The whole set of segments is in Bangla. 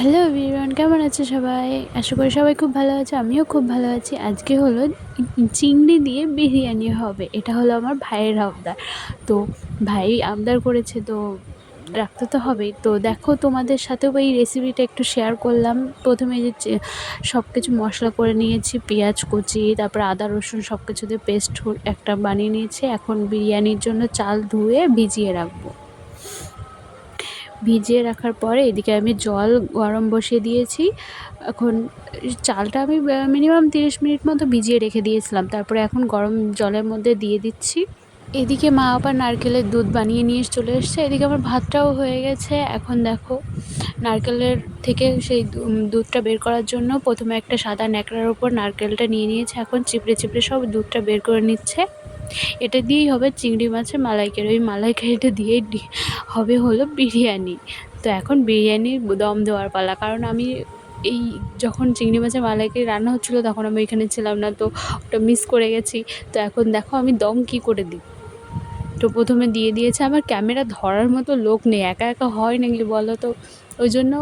হ্যালো এভরিওয়ান, কেমন আছে সবাই? আশা করি সবাই খুব ভালো আছে, আমিও খুব ভালো আছি। আজকে হলো চিংড়ি দিয়ে বিরিয়ানি হবে, এটা হলো আমার ভাইয়ের আবদার তো ভাই আবদার করেছে, তো রাখতে তো হবেই। তো দেখো তোমাদের সাথেও এই রেসিপিটা একটু শেয়ার করলাম। প্রথমে যে সব কিছু মশলা করে নিয়েছি, পেঁয়াজ কুচি, তারপর আদা, রসুন সব কিছু দিয়ে পেস্ট একটা বানিয়ে নিয়েছি। এখন বিরিয়ানির জন্য চাল ধুয়ে ভিজিয়ে রাখব। ভিজিয়ে রাখার পরে এদিকে আমি জল গরম বসিয়ে দিয়েছি। এখন চালটা আমি মিনিমাম তিরিশ মিনিট মতো ভিজিয়ে রেখে দিয়েছিলাম। তারপরে এখন গরম জলের মধ্যে দিয়ে দিচ্ছি। এদিকে মা আবার নারকেলের দুধ বানিয়ে নিয়ে চলে এসছে। এদিকে আমার ভাতটাও হয়ে গেছে। এখন দেখো, নারকেলের থেকে সেই দুধটা বের করার জন্য প্রথমে একটা সাদা ন্যাকড়ার উপর নারকেলটা নিয়ে নিয়েছে। এখন চিপড়ে চিপড়ে সব দুধটা বের করে নিচ্ছে। এটা দিয়েই হবে চিংড়ি মাছের মালাইকারি। ওই মালাইকারিটা দিয়েই হবে হলো বিরিয়ানি। তো এখন বিরিয়ানির দম দেওয়ার পালা। কারণ আমি এই যখন চিংড়ি মাছের মালাইকারি রান্না হচ্ছিল তখন আমি ওইখানে ছিলাম না, তো ওটা মিস করে গেছি। তো এখন দেখো আমি দম কি করে দিই তো প্রথমে দিয়ে দিয়েছে আমার ক্যামেরা ধরার মতো লোক নেই, একা একা হয় নাকি বলো তো? ওই জন্য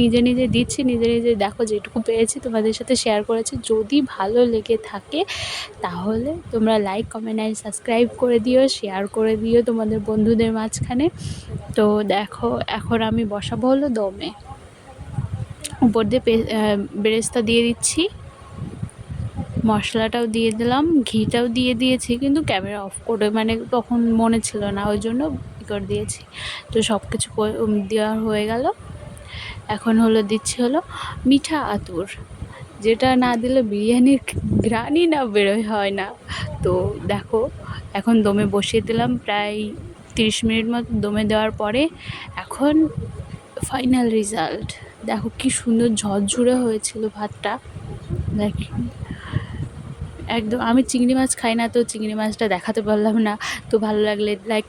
নিজে নিজে দিচ্ছি, নিজে নিজে দেখো যেটুকু পেয়েছি তোমাদের সাথে শেয়ার করেছি। যদি ভালো লেগে থাকে তাহলে তোমরা লাইক কমেন্ট অ্যান্ড সাবস্ক্রাইব করে দিও শেয়ার করে দিও তোমাদের বন্ধুদের মাঝখানে। তো দেখো, এখন আমি বসাবো হলো দমে। উপর দিয়ে বেরেস্তা দিয়ে দিচ্ছি। মশলাটাও দিয়ে দিলাম, ঘিটাও দিয়ে দিয়েছি, কিন্তু ক্যামেরা অফ করে মানে তখন মনে ছিল না, ওই জন্য করে দিয়েছি। তো সব কিছু দেওয়া হয়ে গেল। এখন হলো দিচ্ছি হলো মিঠা আতর, যেটা না দিলে বিরিয়ানির গ্রানই না বেরোয় হয় না। তো দেখো, এখন দমে বসিয়ে দিলাম প্রায় তিরিশ মিনিট মতো দমে দেওয়ার পরে, এখন ফাইনাল রেজাল্ট। দেখো কি সুন্দর ঝরঝরে হয়েছিল ভাতটা। দেখ একদম, আমি চিংড়ি মাছ খাই না, তো চিংড়ি মাছটা দেখাতে পারলাম না, তো ভালো লাগলে লাইক